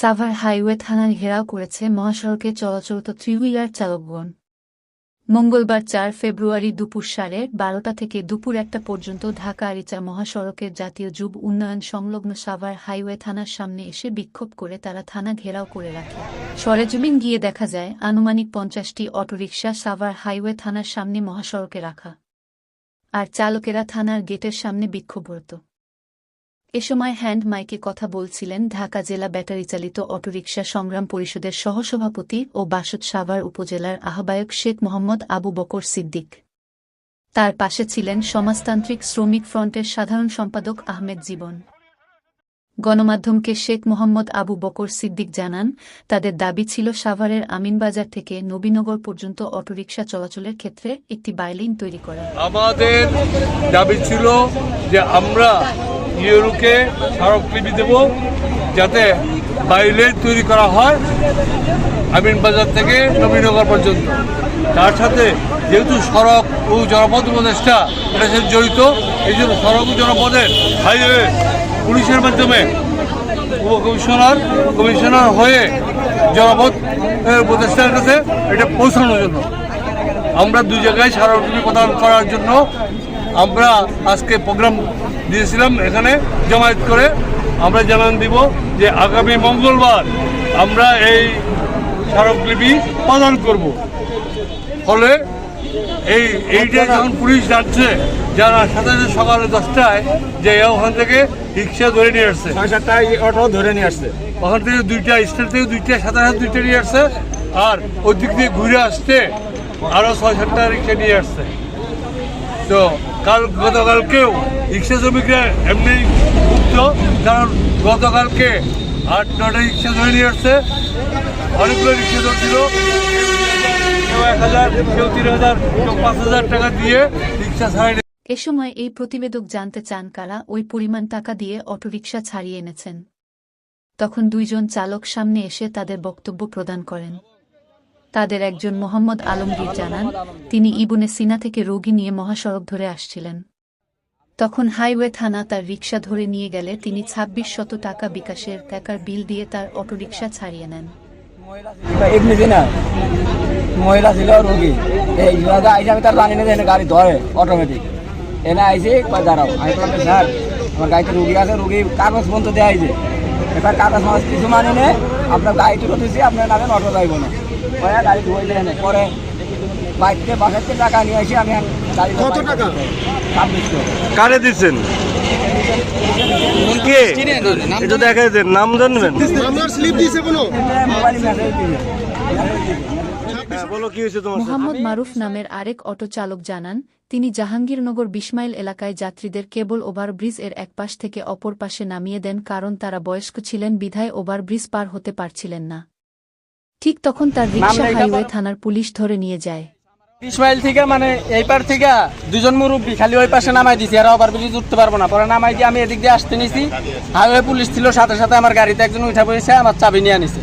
Savar highway থানার ঘেরাও করেছে মহাসড়কে চলাচলত থ্রি-হুইলার চালকগণ। মঙ্গলবার চার ফেব্রুয়ারি দুপুর সাড়ে বারোটা থেকে দুপুর একটা পর্যন্ত ঢাকা আরিচা মহাসড়কের জাতীয় যুব উন্নয়ন সংলগ্ন সাভার হাইওয়ে থানার সামনে এসে বিক্ষোভ করে তারা থানা ঘেরাও করে রাখে। সরেজমিন গিয়ে দেখা যায়, আনুমানিক পঞ্চাশটি অটোরিকশা সাভার হাইওয়ে থানার সামনে মহাসড়কে রাখা। আর চালকেরা থানার গেটের সামনে বিক্ষোভরত। এ সময় হ্যান্ড মাইকে কথা বলছিলেন ঢাকা জেলা ব্যাটারি চালিত অটোরিকশা সংগ্রাম পরিষদের সহসভাপতি ও বাসদ সাভার উপজেলার আহ্বায়ক শেখ মোহাম্মদ আবু বকর সিদ্দিক। তার পাশে ছিলেন সমাজতান্ত্রিক শ্রমিক ফ্রন্টের সাধারণ সম্পাদক আহমেদ জীবন। গণমাধ্যমকে শেখ মোহাম্মদ আবু বকর সিদ্দিক জানান, তাদের দাবি ছিল সাভারের আমিনবাজার থেকে নবীনগর পর্যন্ত অটোরিকশা চলাচলের ক্ষেত্রে একটি বাইলেন তৈরি করা। আমাদের দাবি ছিল যে আমরা ইউরোকে স্মারকলিপি দেব যাতে বাইলেন তৈরি করা হয় আমিনবাজার থেকে নবীনগর পর্যন্ত। তার সাথে যেহেতু সড়ক ও জনপদ উপদেষ্টা সাথে জড়িত, এই জন্য সড়ক ও জনপদের হাইওয়ে পুলিশের মাধ্যমে উপকমিশনার কমিশনার হয়ে জনপদ এর উপদেষ্টার কাছে এটা পৌঁছানোর জন্য। আমরা দুই জায়গায় স্মারকলিপি প্রদান করার জন্য আমরা আজকে প্রোগ্রাম দিয়েছিলাম এখানে জমায়েত করে। আমরা জানান দিব যে আগামী মঙ্গলবার আমরা এই স্মারকলিপি প্রদান করব। ফলে এই এইটা যখন পুলিশ যাচ্ছে যারা সাথে সাথে সকালে দশটায় যে ওখান থেকে রিক্সা ধরে নিয়ে আসছে। ছয় সাতটায় অটো ধরে নিয়ে আসছে। ওখান থেকে দুইটা স্টেট থেকে দুইটা হাজার দুইটা নিয়ে আসছে আর ওই দিক দিয়ে ঘুরে আসতে আরও ছয় সাতটা রিক্সা নিয়ে আসছে। তো কাল গতকালকেও রিক্সা শ্রমিকরা এমনি মুক্ত কারণ গতকালকে আট নটা রিক্সা ধরে নিয়ে আসছে। অনেকগুলো রিক্সা ধরছিল। এ সময় এই প্রতিবেদক জানতে চান কারা ওই পরিমাণ টাকা দিয়ে অটোরিকশা ছাড়িয়ে এনেছেন। তখন দুইজন চালক সামনে এসে তাদের বক্তব্য প্রদান করেন। তাদের একজন মোহাম্মদ আলমগীর জানান, তিনি ইবনে সিনা থেকে রোগী নিয়ে মহাসড়ক ধরে আসছিলেন। তখন হাইওয়ে থানা তার রিক্সা ধরে নিয়ে গেলে তিনি ছাব্বিশ শত টাকা বিকাশের টাকার বিল দিয়ে তার অটোরিকশা ছাড়িয়ে নেন। এমনি না? মহিলা ছিল রোগী এই আইসে আমি তার জানি না যে গাড়ি ধরে অটোমেটিক এনে আইসে দাঁড়াও আমি বললাম স্যার আমার গাড়িতে রুগী আছে রুগী কাগজ পর্যন্ত দেওয়া হয়েছে এবার কাগজ মাগজ কিছু মানে নে আপনার গাড়ি টুকো দিয়েছি আপনার নামেন অটো যাইব না পরে গাড়ি ধুয়ে এনে পরে বাইকতে বাসাতে টাকা নিয়ে আসি আমি গাড়ি কত টাকা? ছাব্বিশশো কারে দিচ্ছেন কে? এটা দেখা যাচ্ছে নাম জানবেন? স্লিপ দিয়েছে কোনো? মোবাইল মেসেজ দিয়ে হ্যাঁ, বলো কি হয়েছে তোমার সাথে? মোহাম্মদ মারুফ নামের আরেক অটো চালক জানান তিনি জাহাঙ্গীরনগর বিসমাইল এলাকায় যাত্রীদের কেবল ওভারব্রিজ এর এক পাশ থেকে অপর পাশে নামিয়ে দেন কারণ তারা বয়স্ক ছিলেন বিধায় ওভারব্রিজ পার হতে পারছিলেন না। ঠিক তখন তার রিক্সা হাইওয়ে থানার পুলিশ ধরে নিয়ে যায়। বিশ মাইল থেকে মানে এই পার থেকে দুজন মুরব্বী খালি ওই পাশে নামাই দিছি আর ওভার ব্রিজ উঠতে পারব না। পরে নামাই দিয়ে আমি এদিক দিয়ে আসতে নিছি। হাইওয়ে পুলিশ ছিল সাথে সাথে আমার গাড়িতে একজন উঠা পড়েছে আমার চাবি নিয়ে আনিছে।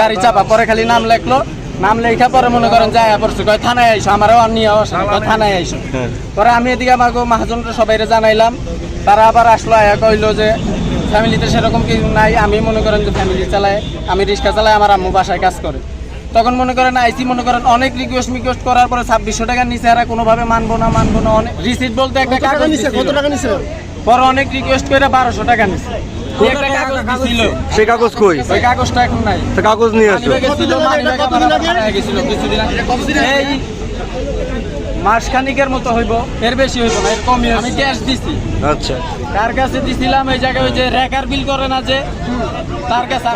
গাড়ি চাপা পরে খালি নাম লেখলো। নাম লেখা পরে মনে করেন যায় পড়ছে কয় থানায় আইসো আমারও নিয়ে আসে থানায় আইসো। পরে আমি এদিকে আমাকে মহাজনটা সবাই জানাইলাম। তারা আবার আসলো আয়া কইলো যে ফ্যামিলিতে সেরকম কিছু নাই আমি মনে করেন যে ফ্যামিলি চালাই আমি রিক্সা চালাই আমার আম্মু বাসায় কাজ করে। তখন মনে করেন আইসি মনে করেন অনেক রিকোয়েস্ট মিকোয়েস্ট করার পরে ছাব্বিশশো টাকা নিচে আর কোনোভাবে মানবো না মানবো না। অনেক রিসিট বলতে একটা টাকা কাগজ কত টাকা নিচ্ছে পরে অনেক রিকোয়েস্ট করে বারোশো টাকা নিচ্ছে কাগজ সে কাগজ কই? ওই কাগজটা এখন নাই। তা কাগজ নিয়ে মাস খানিকের মতো হইব। এর বেশি হইব না এর কমই আমি ক্যাশ দিছি। আচ্ছা। তার কাছে দিছিলাম এই জায়গায় ওই যে রেকার বিল করে না যে তার কাছে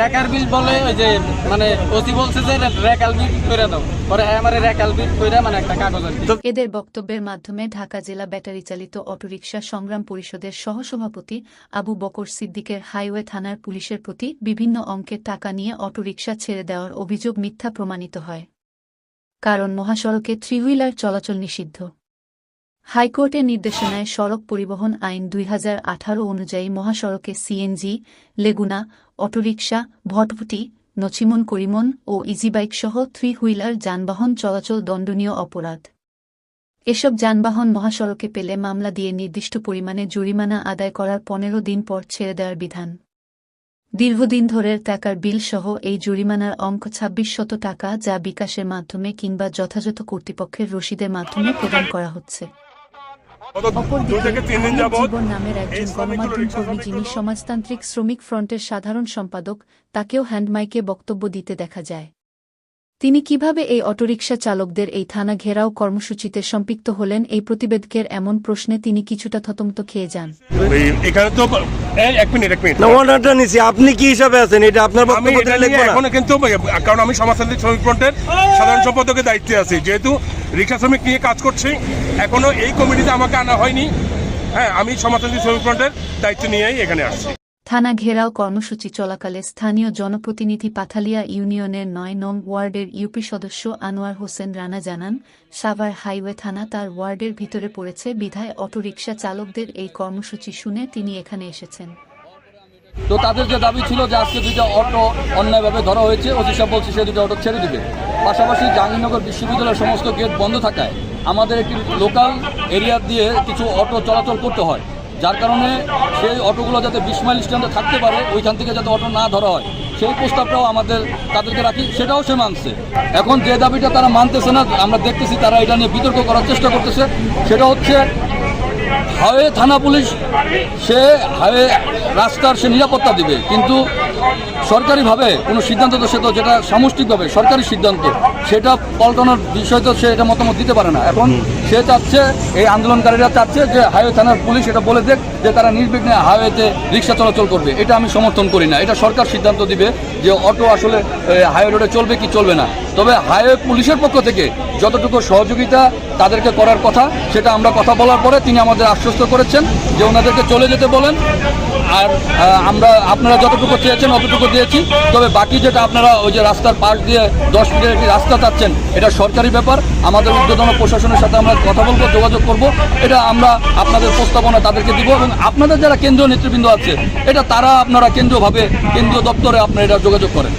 রেকার বিল বলে ওই যে মানে ওসি বলছে যে রেকাল বিল করে দাও। পরে হ্যাঁ আমার রেকাল বিল করে মানে একটা কাগজ আর এদের বক্তব্যের মাধ্যমে ঢাকা জেলা ব্যাটারি চালিত অটোরিকশা সংগ্রাম পরিষদের সহসভাপতি আবু বকর সিদ্দিকের হাইওয়ে থানার পুলিশের প্রতি বিভিন্ন অঙ্কের টাকা নিয়ে অটোরিকশা ছেড়ে দেওয়ার অভিযোগ মিথ্যা প্রমাণিত হয়। কারণ মহাসড়কে থ্রি হুইলার চলাচল নিষিদ্ধ। হাইকোর্টের নির্দেশনায় সড়ক পরিবহন আইন দুই হাজার আঠারো অনুযায়ী মহাসড়কে সিএনজি, লেগুনা, অটোরিকশা, ভটভুটি, নছিমন করিমন ও ইজিবাইক সহ থ্রি হুইলার যানবাহন চলাচল দণ্ডনীয় অপরাধ। এসব যানবাহন মহাসড়কে পেলে মামলা দিয়ে নির্দিষ্ট পরিমাণে জরিমানা আদায় করার পনেরো দিন পর ছেড়ে দেওয়ার বিধান। দীর্ঘদিন ধরে টাকার বিল সহ এই জরিমানার অঙ্ক ছাব্বিশ শত টাকা যা বিকাশের মাধ্যমে কিংবা যথাযথ কর্তৃপক্ষের রশিদের মাধ্যমে প্রদান করা হচ্ছে। জীবন নামের একজন গণমাধ্যম কর্মী যিনি সমাজতান্ত্রিক শ্রমিক ফ্রন্টের সাধারণ সম্পাদক তাকেও হ্যান্ডমাইকে বক্তব্য দিতে দেখা যায়। তিনি কীভাবে এই অটোরিকশা চালকদের এই থানা ঘেরাও কর্মসূচিতে সম্পৃক্ত হলেন এই প্রতিবেদকের এমন প্রশ্নে তিনি কিছুটা থতমত খেয়ে যান। এই- এখানে তো এক মিনিট এক মিনিট। অর্ডারটা নিছি। আপনি কি হিসাবে আছেন? এটা আপনার এখনও কিন্তু কারণ আমি সমাজতান্ত্রিক শ্রমিক ফ্রন্টের সাধারণ সম্পাদকের দায়িত্বে আছি। যেহেতু রিক্সা শ্রমিক নিয়ে কাজ করছি এখনও এই কমিটিতে আমাকে আনা হয়নি। হ্যাঁ আমি সমাজতান্ত্রিক শ্রমিক ফ্রন্টের দায়িত্ব নিয়েই এখানে আসছি। থানা ঘেরাও কর্মসূচি চলাকালে স্থানীয় জনপ্রতিনিধি পাথালিয়া ইউনিয়নের নয় নং ওয়ার্ডের ইউপি সদস্য আনোয়ার হোসেন রানা জানান, সাভার হাইওয়ে থানা তার ওয়ার্ডের ভিতরে পড়েছে, বিধায় অটোরিকশা চালকদের এই কর্মসূচি শুনে তিনি এখানে এসেছেন। তো তাদের যে দাবি ছিল যে আজকে দুইটা অটো অন্যায়ভাবে ধরা হয়েছে অতি সব বলছে সে দুটো অটো ছেড়ে দিবে। পাশাপাশি জাহাঙ্গীরনগর বিশ্ববিদ্যালয়ের সমস্ত গেট বন্ধ থাকায় আমাদের একটি লোকাল এরিয়া দিয়ে কিছু অটো চলাচল করতে হয়। যার কারণে সেই অটোগুলো যাতে বিশ মাইল স্ট্যান্ডে থাকতে পারে, ওইখান থেকে যাতে অটো না ধরা হয়, সেই প্রস্তাবটাও আমাদের, তাদেরকে রাখি, সেটাও সে মানছে। এখন যে দাবিটা তারা মানতেছে না, আমরা দেখতেছি তারা এটা নিয়ে বিতর্ক করার চেষ্টা করতেছে। সেটা হচ্ছে হাইওয়ে থানা পুলিশ, সে হাইওয়ে রাস্তার সে নিরাপত্তা দিবে। কিন্তু সরকারিভাবে কোনো সিদ্ধান্ত তো সে তো যেটা সামষ্টিকভাবে সরকারি সিদ্ধান্ত, সেটা পাল্টানোর বিষয় তো সে এটা মতামত দিতে পারে না। এখন সে চাচ্ছে, এই আন্দোলনকারীরা চাচ্ছে যে হাইওয়ে থানার পুলিশ এটা বলে দেখ যে তারা নির্বিঘ্নে হাইওয়েতে রিক্সা চলাচল করবে। এটা আমি সমর্থন করি না। এটা সরকার সিদ্ধান্ত দিবে যে অটো আসলে হাইওয়ে রোডে চলবে কি চলবে না। তবে হাইওয়ে পুলিশের পক্ষ থেকে যতটুকু সহযোগিতা তাদেরকে করার কথা, সেটা আমরা কথা বলার পরে তিনি আমাদের আশ্বস্ত করেছেন যে ওনাদেরকে চলে যেতে বলেন। আর আমরা, আপনারা যতটুকু চেয়েছেন অতটুকু দিয়েছি। তবে বাকি যেটা আপনারা ওই যে রাস্তার পাশ দিয়ে দশ মিনিটের একটি রাস্তা চাচ্ছেন, এটা সরকারি ব্যাপার। আমাদের উদ্যোতন প্রশাসনের সাথে আমরা কথা বলব, যোগাযোগ করব, এটা আমরা আপনাদের প্রস্তাবনা তাদেরকে দিব এবং আপনাদের যারা কেন্দ্রীয় নেতৃবৃন্দ আছে, এটা তারা আপনারা কেন্দ্রীয়ভাবে কেন্দ্রীয় দপ্তরে আপনারা এটা যোগাযোগ করেন।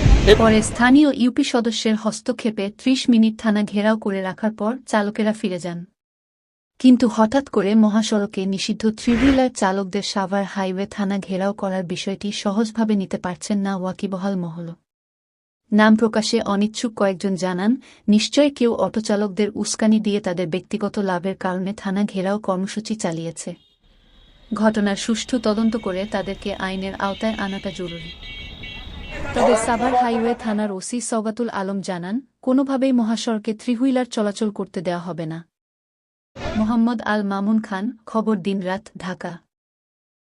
পরে স্থানীয় ইউপি সদস্যের হস্তক্ষেপে ত্রিশ মিনিট থানা ঘেরাও করে রাখার পর চালকেরা ফিরে যান। কিন্তু হঠাৎ করে মহাসড়কে নিষিদ্ধ থ্রি হুইলার চালকদের সাভার হাইওয়ে থানা ঘেরাও করার বিষয়টি সহজভাবে নিতে পারছেন না ওয়াকিবহাল মহল। নাম প্রকাশে অনিচ্ছুক কয়েকজন জানান, নিশ্চয় কেউ অটোচালকদের উস্কানি দিয়ে তাদের ব্যক্তিগত লাভের কারণে থানা ঘেরাও কর্মসূচি চালিয়েছে। ঘটনার সুষ্ঠু তদন্ত করে তাদেরকে আইনের আওতায় আনাটা জরুরি। তবে সাভার হাইওয়ে থানার ওসি সৌগাতুল আলম জানান, কোনোভাবেই মহাসড়কে থ্রি হুইলার চলাচল করতে দেওয়া হবে না। মোহাম্মদ আল মামুন খান, খবর দিনরাত, ঢাকা।